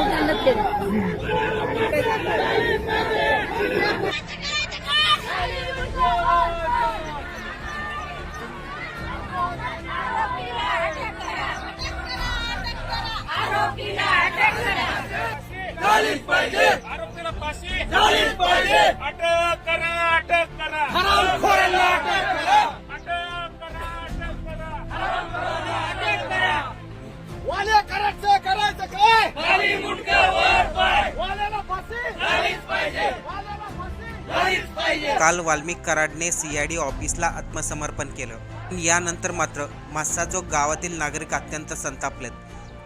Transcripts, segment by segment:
दुकानात केलं झालीच अटक करा अटक करा. काल वाल्मिक कराडने सीआयडी ऑफिसला आत्मसमर्पण केलं. यानंतर मात्र मासाजोग गावातील नागरिक अत्यंत संतापलेत.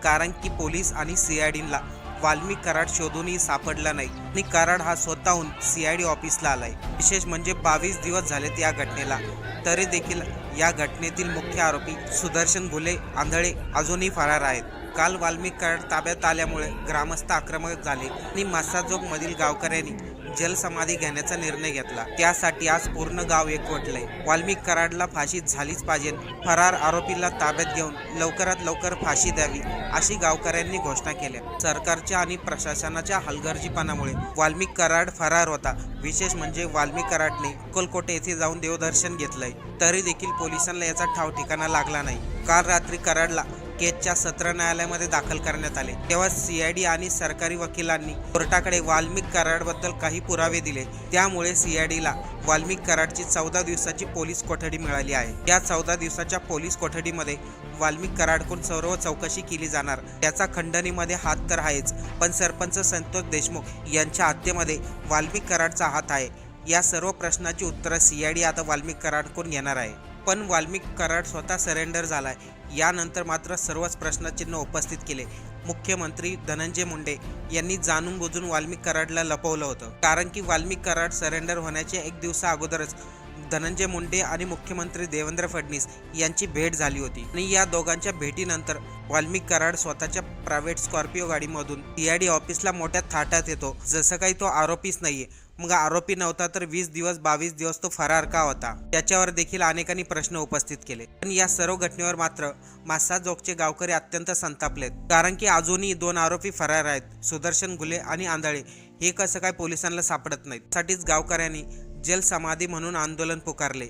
कारण की पोलीस आणि सीआयडीला वाल्मिक कराड शोधूनही सापडला नाही आणि कराड हा स्वतःहून सीआयडी ऑफिसला आलाय. विशेष म्हणजे बावीस दिवस झालेत या घटनेला. तरी देखील या घटनेतील मुख्य आरोपी सुदर्शन भुले आंधळे अजूनही फरार आहेत. काल वाल्मिक कराड ताब्यात आल्यामुळे ग्रामस्थ आक्रमक झाले आणि मासाजोग मधील गावकऱ्यांनी जलसमाधी घेण्याचा निर्णय घेतला. त्यासाठी आज पूर्ण गाव एकवटलंय. वाल्मिक कराडला फाशी झालीच पाहिजे. फरार आरोपीला ताब्यात घेऊन लवकरात लवकर फाशी द्यावी अशी गावकऱ्यांनी घोषणा केल्या. सरकारच्या आणि प्रशासनाच्या हलगर्जीपणामुळे वाल्मिक कराड फरार होता. विशेष म्हणजे वाल्मिक कराडने अक्कलकोट येथे जाऊन देवदर्शन घेतलंय. तरी देखील पोलिसांना याचा ठाव ठिकाणा लागला नाही. काल रात्री कराडला केजच्या सत्र न्यायालयामध्ये दाखल करण्यात आले. तेव्हा सीआयडी आणि सरकारी वकिलांनी कोर्टाकडे वाल्मिक कराडबद्दल काही पुरावे दिले. त्यामुळे सीआयडीला वाल्मिक कराडची चौदा दिवसाची पोलीस कोठडी मिळाली आहे. या चौदा दिवसाच्या पोलीस कोठडीमध्ये वाल्मिक कराडकडून सर्व चौकशी केली जाणार. त्याचा खंडणीमध्ये हात तर आहेच पण सरपंच संतोष देशमुख यांच्या हत्येमध्ये वाल्मिक कराडचा हात आहे. या सर्व प्रश्नाची उत्तरं सीआयडी आता वाल्मिक कराडकडून येणार आहे. पण वाल्मिक कराड स्वतः सरेंडर झालाय. यानंतर मात्र सर्वच प्रश्नचिन्ह उपस्थित केले. मुख्यमंत्री धनंजय मुंडे यांनी जाणून बुजून वाल्मिक कराडला लपवलं होतं. कारण की वाल्मिक कराड सरेंडर होण्याच्या एक दिवसा अगोदरच धनंजय मुंडे आणि मुख्यमंत्री देवेंद्र फडणवीस यांची भेट झाली होती. आणि या दोघांच्या भेटीनंतर वाल्मिक कराड स्वतःच्या प्रायव्हेट स्कॉर्पिओ गाडीमधून सीआयडी ऑफिसला मोठ्या थाटात येतो. जसं काही तो आरोपीच नाहीये. मग आरोपी नव्हता तर वीस दिवस बावीस दिवस तो फरार का होता? त्याच्यावर देखील अनेकांनी प्रश्न उपस्थित केले. पण या सर्व घटनेवर मात्र मासा जोगचे गावकरी अत्यंत संतापलेत. कारण की अजूनही दोन आरोपी फरार आहेत सुदर्शन गुले आणि आंधळे. हे कसं काय पोलिसांना सापडत नाहीत? साठीच गावकऱ्यांनी जल समाधी म्हणून आंदोलन पुकारले.